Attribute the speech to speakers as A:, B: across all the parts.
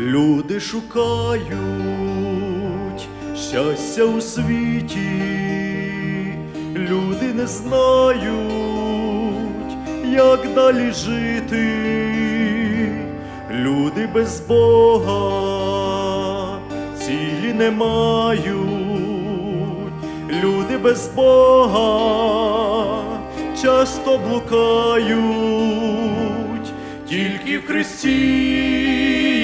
A: Люди шукають щастя у світі, люди не знають, як далі жити, люди без Бога цілі не мають, люди без Бога часто блукають, тільки в Христі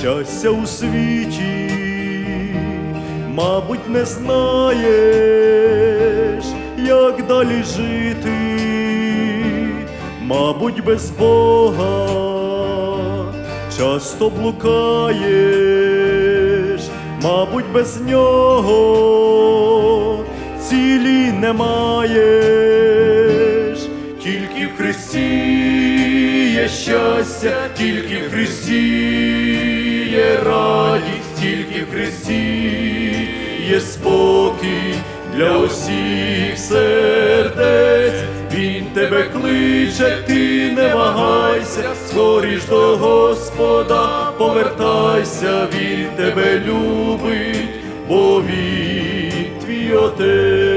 A: щастя у світі, мабуть, не знаєш, як далі жити, мабуть, без Бога часто блукаєш, мабуть, без нього цілі не маєш, тільки в Христі є щастя, тільки в Христі тільки в Христі є спокій для усіх сердець. Він тебе кличе, ти не вагайся, скоріш до Господа повертайся, він тебе любить, бо він твій отець.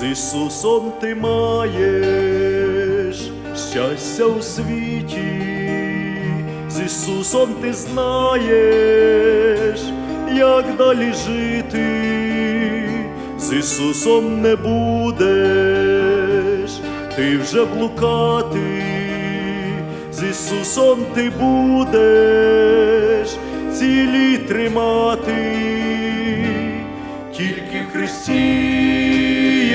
A: З Ісусом ти маєш щастя у світі, з Ісусом ти знаєш, як далі жити, з Ісусом не будеш, ти вже блукати, з Ісусом ти будеш цілі тримати. Тільки Христі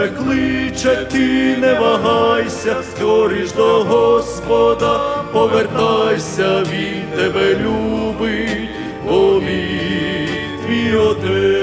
A: тебе кличе, ти не вагайся, скоріш до Господа повертайся, він тебе любить, бо він твій отець.